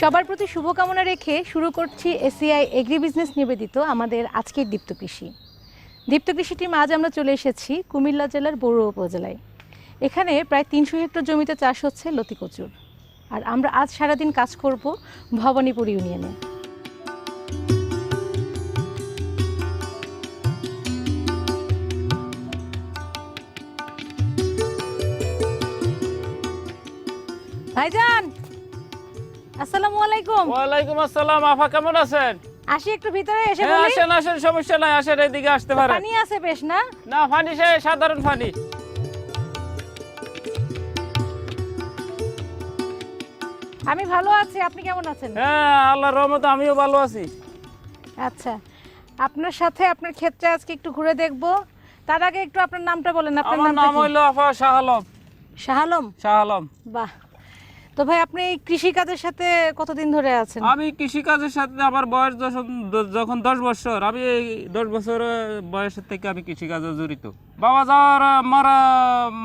সবার প্রতি শুভকামনা রেখে শুরু করছি এসিআই এগ্রি বিজনেস নিবেদিত আমাদের আজকের দীপ্ত কৃষি। দীপ্ত কৃষি টিম আজ আমরা চলে এসেছি কুমিল্লা জেলার বড়ুয়া উপজেলায়। এখানে প্রায় তিনশো হেক্টর জমিতে চাষ হচ্ছে লতি কচুর। আর আমরা আজ সারাদিন কাজ করব ভবানীপুর ইউনিয়নে। ভাইজান আসসালামু আলাইকুম। ওয়ালাইকুম আসসালাম আফা কেমন আছেন? আসি একটু ভিতরে এসে হ্যাঁ বলি। আসেন আসেন সমস্যা নাই আসেন এদিকে আসতে পারেন। পানি আছে বেশ না? না ফানি সে সাধারণ ফানি আমি ভালো আছি আপনি কেমন আছেন? হ্যাঁ আল্লাহর রহমতে আমিও ভালো আছি। আচ্ছা আপনার সাথে আপনার ক্ষেত্রে আজকে একটু ঘুরে দেখব। তার আগে একটু আপনার নামটা বলেন আপনার আমার নাম কি? হইল আফা শাহ আলম। শাহ আলম? শাহ আলম। বাহ তো ভাই আপনি কৃষি কাজের সাথে কতদিন ধরে আছেন? আমি কৃষি কাজের সাথে আমার বয়স যখন যখন দশ বছর আমি দশ বছর বয়সের থেকে আমি কৃষি কাজে জড়িত। বাবা যাওয়ার মারা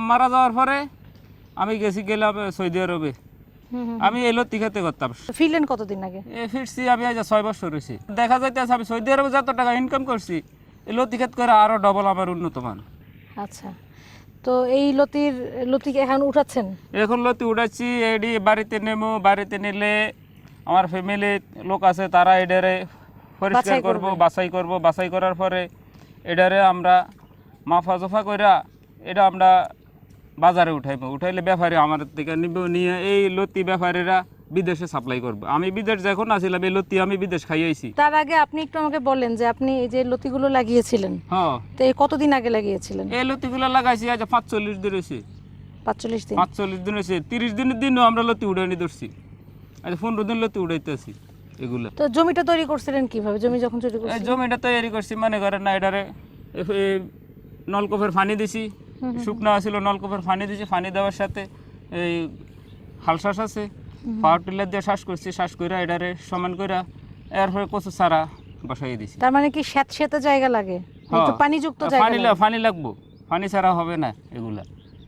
মারা যাওয়ার পরে আমি গেছি গেলাম সৌদি আরবে। আমি এলো তিখাতে করতাম। ফিরলেন কতদিন আগে? এ ফিরছি আমি আজ ছয় বছর হয়েছি। দেখা যাইতেছে আমি সৌদি আরবে যত টাকা ইনকাম করছি এলো লতিখাত করে আরও ডবল আমার উন্নত মান আচ্ছা। তো এই লতির লতিকে এখন উঠাচ্ছেন? এখন লতি উঠাচ্ছি এডি বাড়িতে নেমো বাড়িতে নিলে আমার ফ্যামিলি লোক আছে তারা এডারে পরিষ্কার করব করব। বাছাই করব। বাছাই করার পরে এডারে আমরা মাফা জফা কইরা এটা আমরা বাজারে উঠাইবো। উঠাইলে ব্যাপারী আমার থেকে নিব নিয়ে এই লতি ব্যাপারীরা বিদেশে সাপ্লাই করব। আমি বিদেশ যখন আসছিলাম এই লতি আমি বিদেশ খাইয়াইছি। তার আগে আপনি একটু আমাকে বলেন যে আপনি এই যে লতিগুলো লাগিয়েছিলেন হ্যাঁ। তো এই কতদিন আগে লাগিয়েছিলেন? এই লতিগুলো লাগাইছি আজ পাঁচচল্লিশ দিন হয়েছে পাঁচচল্লিশ দিন? পাঁচচল্লিশ দিন হয়েছে তিরিশ দিনের দিনও আমরা লতি উড়াইনি ধরছি। আজ পনেরো দিন লতি উড়াইতে আছি এগুলো। তো জমিটা তৈরি করছিলেন কীভাবে? জমি যখন তৈরি এই জমিটা তৈরি করছি মনে করেন না এটারে নলকূপের পানি দিছি। শুকনো আছিল নলকূপের পানি দিছি পানি দেওয়ার সাথে এই হাল শ্বাস আছে। পাওয়ার টিলার দিয়ে শ্বাস করছি শ্বাস করে এটারে সমান এরপরে কচু বসাই দিছি। তার মানে কি জায়গা লাগে? একটু। পানিযুক্ত জায়গা পানি পানি লাগবো। পানি ছাড়া হবে না এগুলা।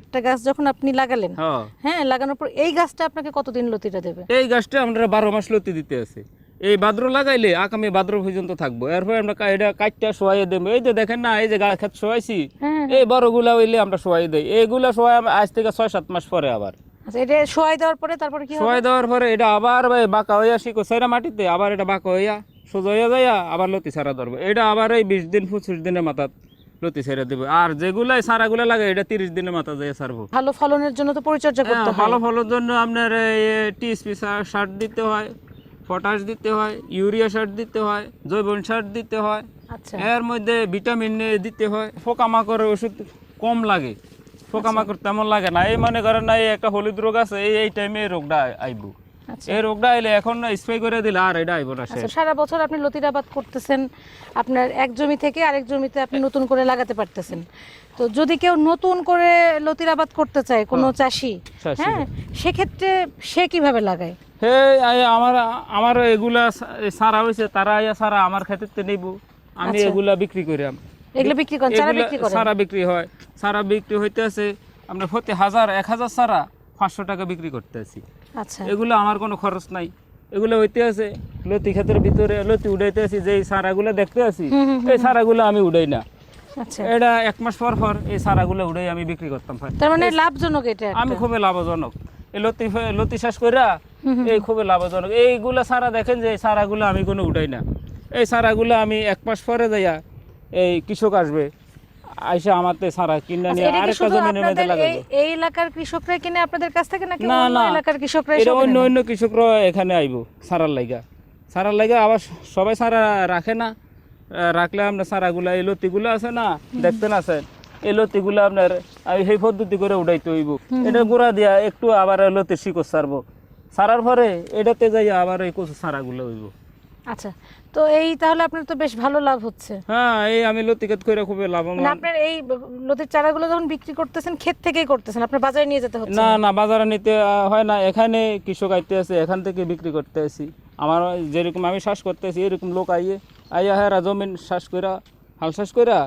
একটা গাছ যখন আপনি লাগালেন হ্যাঁ লাগানোর পর এই গাছটা আপনাকে কতদিন লতিটা দেবে? এই গাছটা আমরা বারো মাস লতি দিতে আছে। এই ভাদ্র লাগাইলে আগামী ভাদ্র পর্যন্ত থাকব। এরপরে আমরা এটা কাটটা শোয়াই দেবো। এই যে দেখেন না এই যে গাছ খেত শোয়াইছি হ্যাঁ। এই বড়গুলা হইলে আমরা শোয়াই দেই। এইগুলা শোয়াই আজ থেকে ছয় সাত মাস পরে আবার। আচ্ছা এটা শোয়াই দেওয়ার পরে তারপরে কি শোয়াই দেওয়ার পরে এটা আবার ভাই বাঁকা হইয়া সেরা মাটিতে আবার এটা বাঁকা হইয়া সোজা হইয়া যাইয়া আবার লতি সারা ধরবো। এটা আবার এই বিশ দিন পঁচিশ দিনের মাথাত লতি দেবে। আর যেগুলাই সারাগুলা লাগে এটা তিরিশ দিনের মাথা যাইয়া সারবো ভালো ফলনের জন্য তো পরিচর্যা করতে হ্যাঁ, হয় ভালো ফলের জন্য আপনার টিএসপি সার দিতে হয় পটাশ দিতে হয় ইউরিয়া সার দিতে হয় জৈবন সার দিতে হয়। আচ্ছা। এর মধ্যে ভিটামিন দিতে হয়। পোকামাকড়ের ওষুধ কম লাগে। পোকামাকড় তেমন লাগে না। এই মনে করেন না এই একটা হলুদ রোগ আছে এই এই টাইমে এই রোগটা আইব। আচ্ছা। এই রোগটা আইলে এখন স্প্রে করে দিলে আর এটা আইব না আচ্ছা সারা বছর আপনি লতির আবাদ করতেছেন আপনার এক জমি থেকে আরেক জমিতে আপনি নতুন করে লাগাতে পারতেছেন। তো যদি কেউ নতুন করে লতির আবাদ করতে চায় কোনো চাষি চাষি। হ্যাঁ সেক্ষেত্রে সে কীভাবে লাগায়? হে আমার আমার এগুলা সারা হয়েছে তারা সারা আমার ক্ষেত্রে নিব। আমি আচ্ছা। এগুলা বিক্রি করিলাম এগুলো বিক্রি করেন এগুলা বিক্রি করেন? সারা বিক্রি হয়। সারা বিক্রি হইতে আছে আমরা প্রতি হাজার এক হাজার সারা পাঁচশো টাকা বিক্রি করতে আছি আচ্ছা। এগুলো আমার কোনো খরচ নাই। এগুলো হইতে আছে লতি ক্ষেতের ভিতরে লতি উড়াইতে আছি যে সারাগুলো দেখতে আছি এই সারাগুলো আমি উড়াই না। আচ্ছা। এটা এক মাস পর পর এই সারাগুলো উড়াই আমি বিক্রি করতাম। তার মানে লাভজনক এটা আমি খুবই লাভজনক। এই লতি লতি চাষ কইরা এই খুবই লাভজনক। এইগুলা সারা দেখেন যে এই সারাগুলো আমি কোনো উঠাই না। এই সারাগুলো আমি এক মাস পরে যাইয়া এই কৃষক আসবে আইসা আমাতে সারা কিনে আচ্ছা, নিয়ে আরেকটা মধ্যে এই- এলাকার কৃষকরা কিনে আপনাদের কাছ থেকে নাকি অন্য এলাকার কৃষকরা এটা অন্য অন্য কৃষকরা এখানে আইব সারার সারার আবার সবাই সারা রাখে না। রাখলে আমরা সারাগুলা এই লতিগুলো আছে না দেখতেন আছেন? এই লতিগুলো আপনার আমি সেই পদ্ধতি করে উঠাইতে হইব এটা গোড়া দিয়া একটু আবার লতি শিকড় সারবো। সারার পরে এটাতে যাই আবার এই কচু সারাগুলো হইব। আচ্ছা তো এই তাহলে আপনার তো বেশ ভালো লাভ হচ্ছে। হ্যাঁ এই আমি লতিকাত করে খুবই মানে লাভবান আপনার এই লতির চারাগুলো যখন বিক্রি করতেছেন ক্ষেত থেকেই করতেছেন আপনার বাজারে নিয়ে যেতে হচ্ছে না না? বাজারে নিতে হয় না এখানে কৃষক আইতে আছে এখান থেকে বিক্রি করতে আসি আমার যেরকম আমি শ্বাস করতে আসি এরকম লোক আইয়ে আইয়া হেরা জমিন শ্বাস কইরা হাল শ্বাস কইরা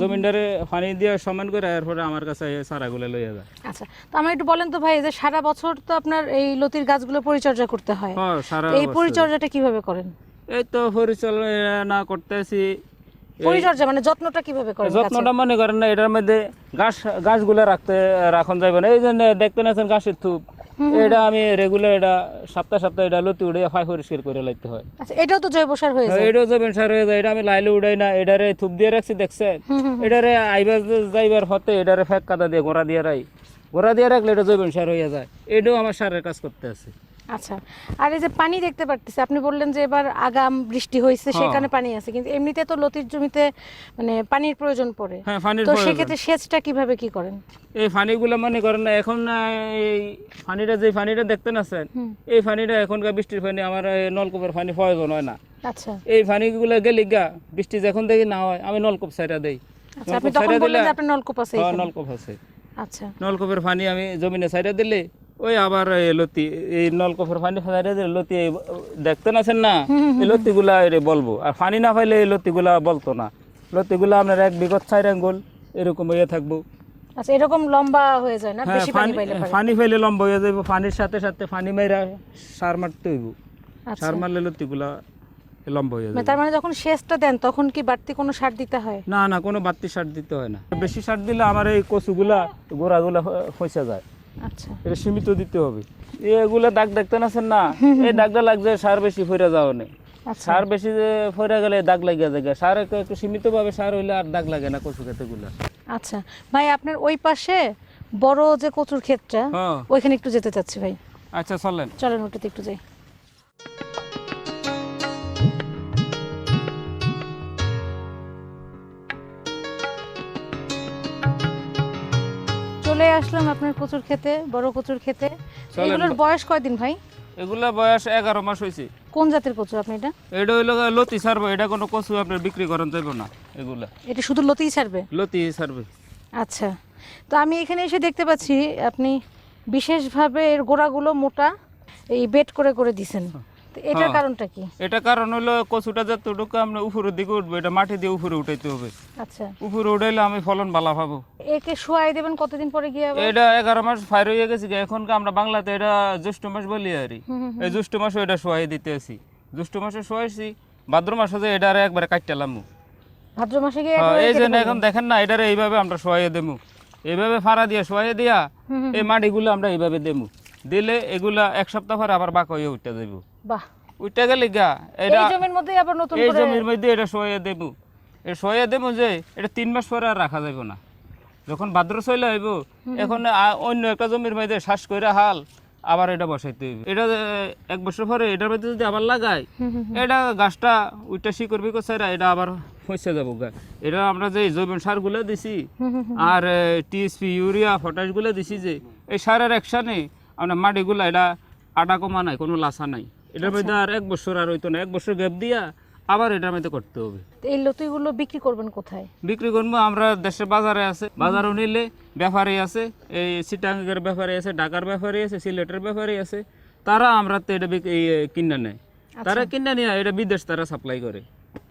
জমিনটারে পানি দিয়ে সমান করে এরপরে আমার কাছে আইয়া চারাগুলো লইয়া যায়। আচ্ছা তো আমার একটু বলেন তো ভাই যে সারা বছর তো আপনার এই লতির গাছগুলো পরিচর্যা করতে হয়। হ্যাঁ সারা এই পরিচর্যাটা কীভাবে করেন? এই তো পরিচালনা করতে আসি পরিচর্যা মানে যত্নটা কীভাবে করেন যত্নটা মনে করেন না এটার মধ্যে গাছ গাছগুলো রাখতে রাখন যাবে না। এই জন্য দেখতে নাছেন গাছের থুপ? এটা আমি রেগুলার এটা সপ্তাহ সপ্তাহ এটা লতি উড়ে পরিষ্কার করে লাগতে হয়। আচ্ছা এটাও তো জৈব সার হয়ে যায়। এটাও যাবেন সার হয়ে যায় এটা আমি লাইলে উড়াই না এটারে থুপ দিয়ে রাখছি দেখছেন? এটারে আইবার যাইবার হতে এটারে ফেক কাদা দিয়ে গোড়া দিয়ে রাই। গোড়া দিয়ে রাখলে এটা জৈবন সার হয়ে যায়। এটাও আমার সারের কাজ করতে আছে। আচ্ছা। আর এই যে পানি দেখতে পারতেছি আপনি বললেন যে এবার আগাম বৃষ্টি হয়েছে হ্যাঁ। সেখানে পানি আছে কিন্তু এমনিতে তো লতির জমিতে মানে পানির প্রয়োজন পড়ে। হ্যাঁ পানির তো সেক্ষেত্রে সেচটা কীভাবে কি করেন? এই পানিগুলো মনে করেন না এখন এই পানিটা যে পানিটা দেখতে নাছেন এই পানিটা এখনকার বৃষ্টির পানি আমার নলকূপের পানি প্রয়োজন হয় না। আচ্ছা। এই পানিগুলো গেলে গা বৃষ্টি যখন দেখি না হয় আমি নলকূপ সাইডা দেই। আচ্ছা আপনি তখন বললেন যে আপনার নলকূপ আছে হ্যাঁ, নলকূপ আছে। আচ্ছা। নলকূপের পানি আমি জমিনে সাইডা দিলে ওই আবার লতি এই নলকূপের পানি সাইডা দিলে লতি এই দেখতে নাছেন না? এই লতিগুলা এরে বলব। আর পানি না পাইলে এই লতিগুলা বলতো না। লতিগুলা আপনার এক বিগত চার আঙ্গুল এরকম হয়ে থাকব। আচ্ছা এরকম লম্বা হয়ে যায় না? হ্যাঁ বেশি পানি পাইলে পারে। পানি পাইলে লম্বা হয়ে যাবে পানির সাথে সাথে পানি মাইরা সার মারতে হইব। আচ্ছা। সার মারলে লতিগুলা লম্বা হয়ে মানে যাবে তার মানে যখন সেচটা দেন তখন কি বাড়তি কোনো সার দিতে হয়? না না কোনো বাড়তি সার দিতে হয় না। বেশি সার দিলে আমার এই কচুগুলা গোড়াগুলা ফসে যায়। আচ্ছা। এটা সীমিত দিতে হবে। এগুলা দাগ দেখতে আছেন না? এই দাগটা লাগছে সার বেশি ফইরা যাওয়া নেই। আচ্ছা। সার বেশি ফইরা গেলে দাগ লাগিয়া যায়। সার একটু সীমিত ভাবে সার হইলে আর দাগ লাগে না কচু খেতেগুলা আচ্ছা। ভাই আপনার ওই পাশে বড় যে কচুর ক্ষেতটা হ্যাঁ। ওইখানে একটু যেতে চাচ্ছি ভাই। আচ্ছা চলেন। চলেন ওটাতে একটু যাই। আসলাম আপনার কচুর খেতে বড় কচুর খেতে এগুলোর বয়স কয়দিন ভাই? এগুলা বয়স এগারো মাস হয়েছে কোন জাতের কচু আপনি এটা? এটা হইল লতি সারবে এটা কোনো কচু আপনার বিক্রি করেন যাবে না এগুলা। এটা শুধু লতিই ছাড়বে? লতি সারবে আচ্ছা। তো আমি এখানে এসে দেখতে পাচ্ছি আপনি বিশেষভাবে এর গোড়াগুলো মোটা এই বেড করে করে দিছেন। তো এটার হ্যাঁ। কারণটা কি? এটা কারণ হলো কচুটা যতটুকু আমরা উপরের দিকে উঠবো এটা মাটি দিয়ে উপরে উঠাইতে হবে। আচ্ছা। উপরে উঠাইলে আমি ফলন ভালো পাবো। একে শোয়াই দেবেন কতদিন পরে গিয়ে এটা এগারো মাস ফাইর হয়ে গেছে এখনকার আমরা বাংলাতে এটা জ্যৈষ্ঠ মাস বলি আর এই জ্যৈষ্ঠ মাসে এটা শোয়াই দিতে আসি জ্যৈষ্ঠ মাসে শোয়াইছি ভাদ্র মাসে যে এটা একবারে কাটতেলাম ভাদ্র মাসে গিয়ে হ্যাঁ, এই জন্য এখন দেখেন না এটারে এইভাবে আমরা শোয়াইয়ে দেবো। এইভাবে ফাড়া দিয়ে শোয়াইয়ে দিয়া এই মাটিগুলো আমরা এইভাবে দেবো। দিলে এগুলা এক সপ্তাহ পরে আবার বাঁক হয়ে উঠতে দেব। বাহ। উঠতে গেলে গা এই এটা জমির মধ্যে আবার নতুন এই জমির মধ্যে এটা শোয়াইয়ে দেবো। এটা শোয়াইয়ে দেবো যে এটা তিন মাস পরে আর রাখা যাবে না। যখন ভাদ্র চলে আইব এখন অন্য একটা জমির মধ্যে শ্বাস করে হাল আবার এটা বসাইতে হইবে। এটা এক বছর পরে এটার মধ্যে যদি আবার লাগাই এটা গাছটা ওইটা শিকড় বিকর ছাড়া এটা আবার হইসে যাব গা। এটা আমরা যে জৈব সারগুলো দিছি আর টিএসপি ইউরিয়া পটাশগুলো দিছি যে এই সারের একসানে আমরা মাটিগুলো এটা আটা কমা নাই কোনো লাসা নাই। এটার মধ্যে আর এক বছর আর হইতো না এক বছর গ্যাপ দিয়া আবার এটার মধ্যে করতে হবে। এই লতিগুলো বিক্রি করবেন কোথায়? বিক্রি করব আমরা দেশের বাজারে আছে বাজারও নিলে ব্যাপারী আছে এই চিটাঙ্গের ব্যাপারে আছে ঢাকার ব্যাপারী আছে সিলেটের ব্যাপারী আছে তারা আমরা তো এটা কিনে নেয়। তারা কিনে নিয়ে এটা বিদেশ তারা সাপ্লাই করে।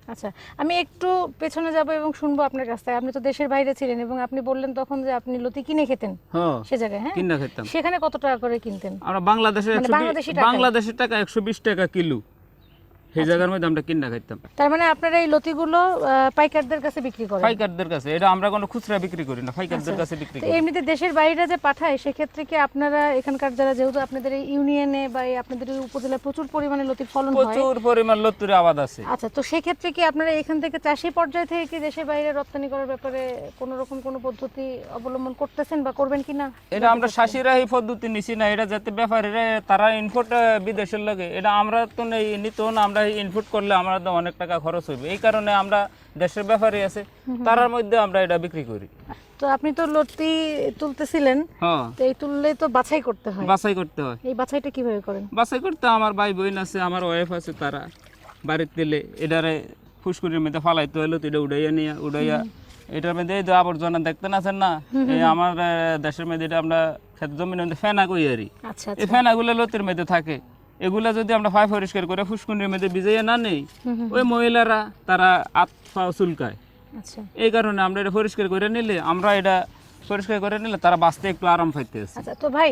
আচ্ছা আমি একটু পেছনে যাব এবং শুনব আপনার কাছ থেকে। আপনি তো দেশের বাইরে ছিলেন এবং আপনি বললেন তখন যে আপনি লতি কিনে খেতেন হ্যাঁ সে জায়গায় হ্যাঁ? কিনে খেতাম। সেখানে কত টাকা করে কিনতেন? আমরা বাংলাদেশে মানে বাংলাদেশি বাংলাদেশের টাকা একশো বিশ টাকা কিলো। সেই জায়গার মধ্যে আমরা কিনা খাইতাম। তার মানে আপনারা এই লতিগুলো পাইকারদের কাছে বিক্রি করেন? পাইকারদের কাছে এটা আমরা কোনো খুচরা বিক্রি করি না পাইকারদের কাছে বিক্রি করি। এমনিতে দেশের বাইরে যে পাঠায় সেক্ষেত্রে কি আপনারা এখানকার যারা যেহেতু আপনাদের এই ইউনিয়নে বা আপনাদের উপজেলায় প্রচুর পরিমাণে লতির ফলন হয় প্রচুর পরিমাণ লত্তুরে আবাদ আছে। আচ্ছা তো সেক্ষেত্রে কি আপনারা এখান থেকে চাষি পর্যায় থেকে কি দেশের বাইরে রপ্তানি করার ব্যাপারে কোনো রকম কোনো পদ্ধতি অবলম্বন করতেছেন বা করবেন কি না এটা আমরা শাসিরা এই পদ্ধতি নিছি না এটা যাতে ব্যাপারীরা তারা ইনপুট বিদেশের লাগে এটা আমরা তো নেই নিত না আমরা ইনপুট করলে আমরা তো অনেক টাকা খরচ হইবে। এই কারণে আমরা দেশের ব্যাপারী আছে। তারার মধ্যে আমরা এটা বিক্রি করি। তো আপনি তো লতি তুলতেছিলেন। হ্যাঁ। তো এই তুললে তো বাছাই করতে হয়। বাছাই করতে হয়। এই বাছাইটা কীভাবে করেন? বাছাই করতে আমার ভাই বোন আছে আমার ওয়াইফ আছে তারা বাড়ির তেলে এটারে ফুসকুরির মধ্যে ফালাইতে হলো তো এটা উড়াইয়া নিয়ে উড়াইয়া এটার মধ্যে এই যে আবর্জনা দেখতে আছেন না এই আমার দেশের মধ্যে এটা আমরা ক্ষেত জমির মধ্যে ফেনা কই আরি আচ্ছা এই ফেনাগুলো লতির মধ্যে থাকে। এগুলা যদি আমরা ফাই পরিষ্কার করে ফুসকুনির মধ্যে ভিজাইয়া না নেই ওই মহিলারা তারা আত পা চুলকায়। আচ্ছা। এই কারণে আমরা এটা পরিষ্কার করে নিলে আমরা এটা পরিষ্কার করে নিলে তারা বাঁচতে একটু আরাম পাইতে আচ্ছা তো ভাই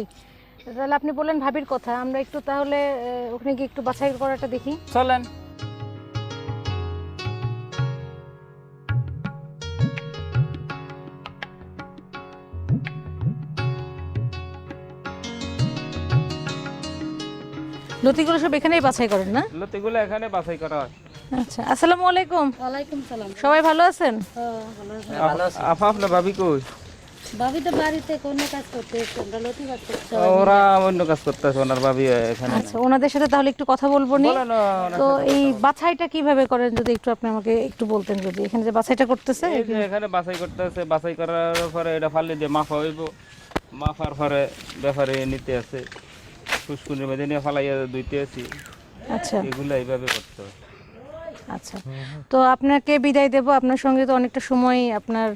তাহলে আপনি বললেন ভাবির কথা আমরা একটু তাহলে ওখানে গিয়ে একটু বাছাই করাটা দেখি। চলেন। লতিগুলো সব এখানেই বাছাই করেন না? লতিগুলো এখানে বাছাই করা হয়। আচ্ছা আসসালামু আলাইকুম। ওয়ালাইকুম সালাম। সবাই ভালো আছেন? আপা আপনার ভাবি কই? ভাবি তো বাড়িতে কোনো কাজ করতে আমরা লতি কাজ করতে ওরা অন্য কাজ করতেছে ওনার ভাবি এখানে। আচ্ছা ওনাদের সাথে তাহলে একটু কথা বলব নি। তো এই বাছাইটা কীভাবে করেন যদি একটু আপনি আমাকে একটু বলতেন যদি এখানে যে বাছাইটা করতেছে। এই যে এখানে বাছাই করতেছে বাছাই করার পরে এটা ফালি দিয়ে মাফা হইব। মাফার পরে ব্যাপারে নিতে আছে। ফুসকুনির মধ্যে নিয়ে ফালাইয়া দুইতে আছি। আচ্ছা। এগুলো এইভাবে করতে হয়। আচ্ছা। তো আপনাকে বিদায় দেব। আপনার সঙ্গে তো অনেকটা সময় আপনার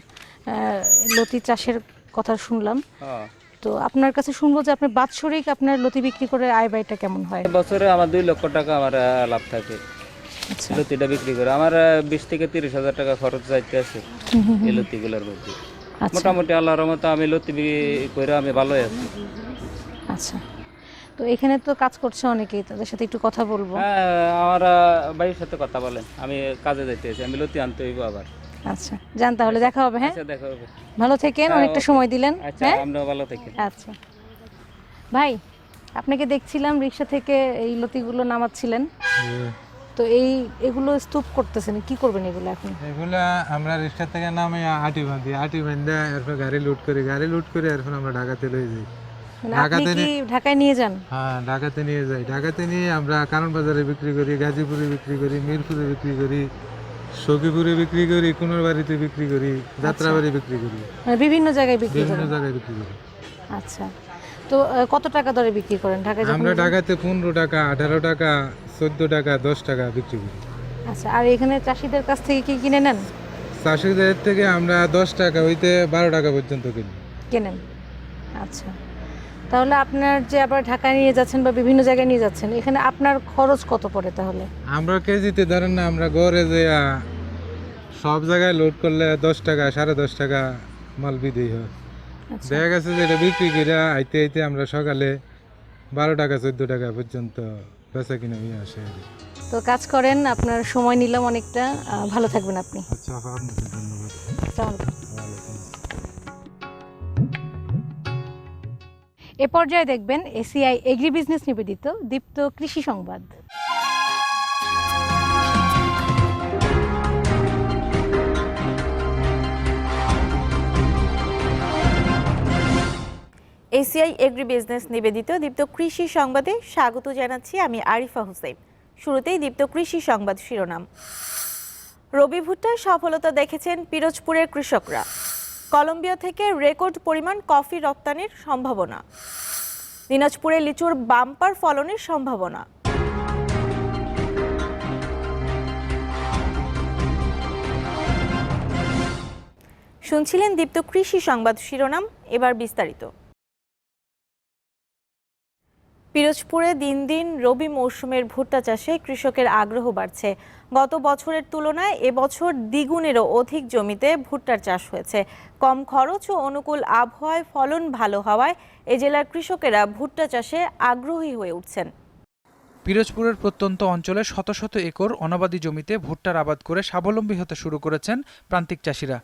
লতি চাষের কথা শুনলাম। হ্যাঁ। তো আপনার কাছে শুনব যে আপনার বাৎসরিক আপনার লতি বিক্রি করে আয় ব্যয়টা কেমন হয়? বছরে আমার দুই লক্ষ টাকা আমার লাভ থাকে। আচ্ছা। লতিটা বিক্রি করে। আমার বিশ থেকে তিরিশ হাজার টাকা খরচ যাইতে আছে এই লতিগুলোর মধ্যে। আচ্ছা। মোটামুটি আল্লাহর মতো আমি লতি বিক্রি করে আমি ভালোই আছি। আচ্ছা। তো এখানে তো কাজ করছে অনেকেই তাদের সাথে একটু কথা বলব। হ্যাঁ আমার ভাইয়ের সাথে কথা বলেন আমি কাজে যাইতে আছি আমি লতি আনতে হইব আবার। আচ্ছা যান তাহলে দেখা হবে হ্যাঁ? আচ্ছা দেখা হবে। ভালো থেকেন অনেকটা সময় দিলেন আচ্ছা হ্যাঁ? আমরা ভালো থাকি আচ্ছা। ভাই আপনাকে দেখছিলাম রিক্সা থেকে এই লতিগুলো নামাচ্ছিলেন। তো এই এগুলো স্তূপ করতেছেন কি করবেন এগুলো এখন? এগুলা আমরা রিক্সা থেকে নামে আটি বাঁধি আটি বাঁধে এরপর গাড়ি লুট করি গাড়ি লুট করে এরপর আমরা ঢাকাতে লয়ে যাই। মানে কি ঢাকায় নিয়ে যান? হ্যাঁ ঢাকাতে নিয়ে যাই। ঢাকাতে নিয়ে আমরা কারণ বাজারে বিক্রি করি গাজীপুরে বিক্রি করি মিরপুরে বিক্রি করি সখীপুরে বিক্রি করি কুনোর বাড়িতে বিক্রি করি যাত্রাবাড়ি বিক্রি করি। মানে বিভিন্ন জায়গায় বিক্রি বিভিন্ন জায়গায় বিক্রি করি। আচ্ছা। তো কত টাকা দরে বিক্রি করেন? ঢাকায় আমরা ঢাকাতে পনেরো টাকা আঠারো টাকা চোদ্দ টাকা দশ টাকা বিক্রি করি। আচ্ছা আর এখানে চাষিদের কাছ থেকে কি কিনে নেন? চাষিদের থেকে আমরা দশ টাকা হইতে বারো টাকা পর্যন্ত কিনি। কেনেন? আচ্ছা। তাহলে আপনার যে আবার ঢাকায় নিয়ে যাচ্ছেন বা বিভিন্ন জায়গায় নিয়ে যাচ্ছেন এখানে আপনার খরচ কত পড়ে তাহলে? আমরা কেজিতে ধরেন না আমরা গড়ে যে সব জায়গায় লোড করলে দশ টাকা সাড়ে দশ টাকা মাল বিদেই হয়। আচ্ছা। দেখা গেছে যে এটা বিক্রি করে আইতে আইতে আমরা সকালে বারো টাকা চোদ্দ টাকা পর্যন্ত বেচা কিনে নিয়ে আসে তো কাজ করেন আপনার সময় নিলাম অনেকটা। ভালো থাকবেন আপনি। আচ্ছা আপনাকে ধন্যবাদ। এ পর্যায়ে দেখবেন এসিআই এগ্রি বিজনেস নিবেদিত দীপ্ত কৃষি সংবাদ। এসিআই এগ্রি বিজনেস নিবেদিত দীপ্ত কৃষি সংবাদে স্বাগত জানাচ্ছি আমি আরিফা হোসেন। শুরুতেই দীপ্ত কৃষি সংবাদ শিরোনাম। রবি ভুট্টার সফলতা দেখেছেন পিরোজপুরের কৃষকরা। কলম্বিয়া থেকে রেকর্ড পরিমাণ কফি রপ্তানির সম্ভাবনা। দিনাজপুরে লিচুর বাম্পার ফলনের সম্ভাবনা। শুনছিলেন দীপ্ত কৃষি সংবাদ শিরোনাম, এবার বিস্তারিত। পিরোজপুরে দিন দিন রবি মৌসুমের ভুট্টা চাষে কৃষকের আগ্রহ বাড়ছে। গত বছরের তুলনায় এবছর দ্বিগুণেরও অধিক জমিতে ভুট্টার চাষ হয়েছে। কম খরচ ও অনুকূল আবহাওয়ায় ফলন ভালো হওয়ায় এ জেলার কৃষকেরা ভুট্টা চাষে আগ্রহী হয়ে উঠছেন। পিরোজপুরের প্রত্যন্ত অঞ্চলে শত শত একর অনাবাদি জমিতে ভুট্টার আবাদ করে স্বাবলম্বী হতে শুরু করেছেন প্রান্তিক চাষিরা।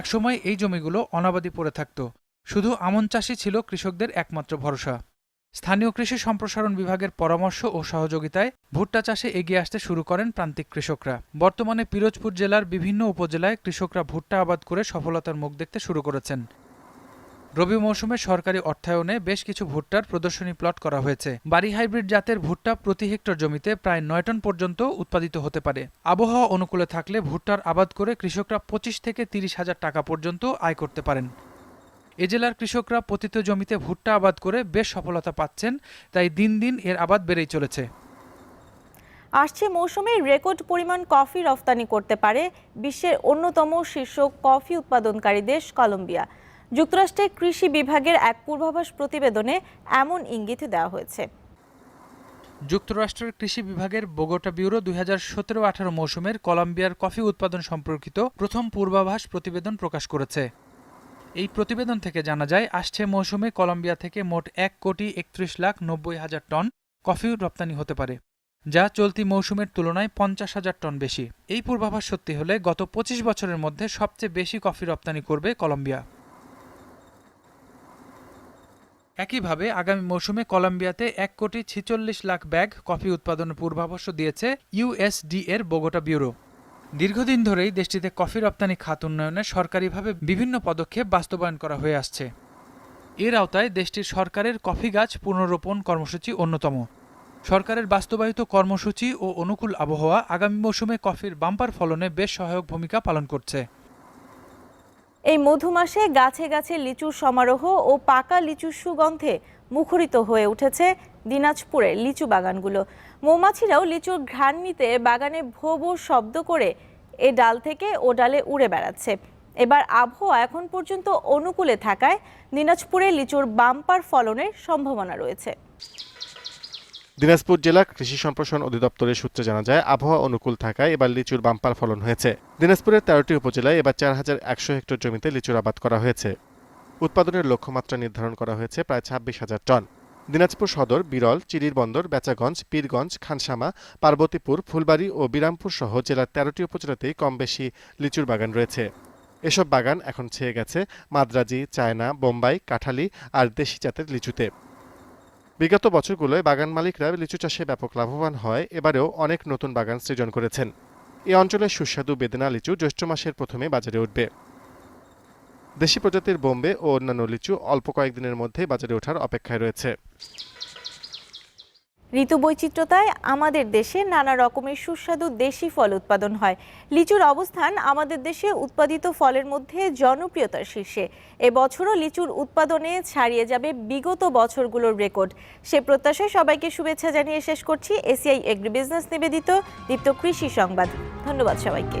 একসময় এই জমিগুলো অনাবাদি পড়ে থাকত। শুধু আমন চাষই ছিল কৃষকদের একমাত্র ভরসা। স্থানীয় কৃষি সম্প্রসারণ বিভাগের পরামর্শ ও সহযোগিতায় ভুট্টা চাষে এগিয়ে আসতে শুরু করেন প্রান্তিক কৃষকরা। বর্তমানে পিরোজপুর জেলার বিভিন্ন উপজেলায় কৃষকরা ভুট্টা আবাদ করে সফলতার মুখ দেখতে শুরু করেছেন। রবি মৌসুমে সরকারি অর্থায়নে বেশ কিছু ভুট্টার প্রদর্শনী প্লট করা হয়েছে। বাড়ি হাইব্রিড জাতের ভুট্টা প্রতি হেক্টর জমিতে প্রায় নয় টন পর্যন্ত উৎপাদিত হতে পারে। আবহাওয়া অনুকূলে থাকলে ভুট্টার আবাদ করে কৃষকরা পঁচিশ থেকে তিরিশ হাজার টাকা পর্যন্ত আয় করতে পারেন। এ জেলার কৃষকরা পতিত জমিতে ভুট্টা আবাদ করে বেশ সফলতা পাচ্ছেন তাই দিন দিন এর আবাদ বেড়েই চলেছে। আসছে মৌসুমে রেকর্ড পরিমাণ কফি রফতানি করতে পারে বিশ্বের অন্যতম শীর্ষ কফি উৎপাদনকারী দেশ কলম্বিয়া। যুক্তরাষ্ট্রের কৃষি বিভাগের এক পূর্বাভাস প্রতিবেদনে এমন ইঙ্গিত দেওয়া হয়েছে। যুক্তরাষ্ট্রের কৃষি বিভাগের বোগোটা ব্যুরো দুই হাজার সতেরো আঠারো মৌসুমের কলম্বিয়ার কফি উৎপাদন সম্পর্কিত প্রথম পূর্বাভাস প্রতিবেদন প্রকাশ করেছে। এই প্রতিবেদন থেকে জানা যায়, আসছে মৌসুমে কলম্বিয়া থেকে মোট এক কোটি একত্রিশ লাখ নব্বই হাজার টন কফি রপ্তানি হতে পারে, যা চলতি মৌসুমের তুলনায় পঞ্চাশ হাজার টন বেশি। এই পূর্বাভাস সত্যি হলে গত পঁচিশ বছরের মধ্যে সবচেয়ে বেশি কফি রপ্তানি করবে কলম্বিয়া। একইভাবে আগামী মৌসুমে কলম্বিয়াতে এক কোটি ছিচল্লিশ লাখ ব্যাগ কফি উৎপাদনের পূর্বাভাস দিয়েছে ইউএসডি এর বোগোটা ব্যুরো। দীর্ঘদিন ধরেই দেশটিতে কফি রপ্তানি খাত উন্নয়নে সরকারিভাবে বিভিন্ন পদক্ষেপ বাস্তবায়ন করা হয়ে আসছে। এর আওতায় দেশটির সরকারের কফি গাছ পুনরোপণ কর্মসূচি অন্যতম। সরকারের বাস্তবায়িত কর্মসূচি ও অনুকূল আবহাওয়া আগামী মৌসুমে কফির বাম্পার ফলনে বেশ সহায়ক ভূমিকা পালন করছে। এই মধুমাসে গাছে গাছে লিচুর সমারোহ ও পাকা লিচুর সুগন্ধে মুখরিত হয়ে উঠেছে দিনাজপুরের লিচু বাগানগুলো। মৌমাছিরাও লিচুর ঘ্রাণ নিতে বাগানে ভো ভো শব্দ করে এ ডাল থেকে ও ডালে উড়ে বেড়াচ্ছে। এবার আবহাওয়া এখন পর্যন্ত অনুকূলে থাকায় দিনাজপুরে লিচুর বাম্পার ফলনের সম্ভাবনা রয়েছে। দিনাজপুর জেলা কৃষি সম্প্রসারণ অধিদপ্তরের সূত্রে জানা যায়, আবহাওয়া অনুকূল থাকায় এবার লিচুর বাম্পার ফলন হয়েছে। দিনাজপুরের তেরোটি উপজেলায় এবার চার হাজার একশো হেক্টর জমিতে লিচুর আবাদ করা হয়েছে। উৎপাদনের লক্ষ্যমাত্রা নির্ধারণ করা হয়েছে প্রায় ছাব্বিশ হাজার টন। দিনাজপুর সদর, বিরল চিরির বন্দর, বেচাগঞ্জ, পীরগঞ্জ, খানসামা, পার্বতীপুর, ফুলবাড়ি ও বিরামপুর সহ জেলার তেরোটি উপজেলাতেই কম বেশি লিচুর বাগান রয়েছে। এসব বাগান এখন ছেয়ে গেছে মাদ্রাজি, চায়না, বোম্বাই, কাঠালি আর দেশি জাতের লিচুতে। বিগত বছরগুলোয় বাগান মালিকরা লিচু চাষে ব্যাপক লাভবান হয়, এবারেও অনেক নতুন বাগান সৃজন করেছেন। এই অঞ্চলের সুস্বাদু বেদনা লিচু জ্যৈষ্ঠ মাসের প্রথমে বাজারে উঠবে। দেশি প্রজাতির বোম্বে ও অন্যান্য লিচু অল্প কয়েকদিনের মধ্যে বাজারে ওঠার অপেক্ষায় রয়েছে। ঋতু বৈচিত্র্যতায় আমাদের দেশে নানা রকমের সুস্বাদু দেশি ফল উৎপাদন হয়। লিচুর অবস্থান আমাদের দেশে উৎপাদিত ফলের মধ্যে জনপ্রিয়তার শীর্ষে। এবছরও লিচুর উৎপাদনে ছাড়িয়ে যাবে বিগত বছরগুলোর রেকর্ড। সে প্রত্যাশায় সবাইকে শুভেচ্ছা জানিয়ে শেষ করছি এসিআই এগ্রি বিজনেস নিবেদিত দীপ্ত কৃষি সংবাদ। ধন্যবাদ সবাইকে।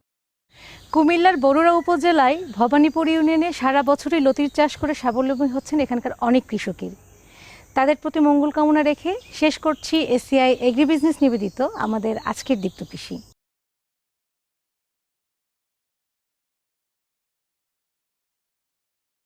কুমিল্লার বরুড়া উপজেলায় ভবানীপুর ইউনিয়নে সারা বছরই লতির চাষ করে স্বাবলম্বী হচ্ছেন এখানকার অনেক কৃষকের। তাদের প্রতি মঙ্গল কামনা রেখে শেষ করছি এসিআই এগ্রি বিজনেস নিবেদিত আমাদের আজকের দীপ্ত কৃষি।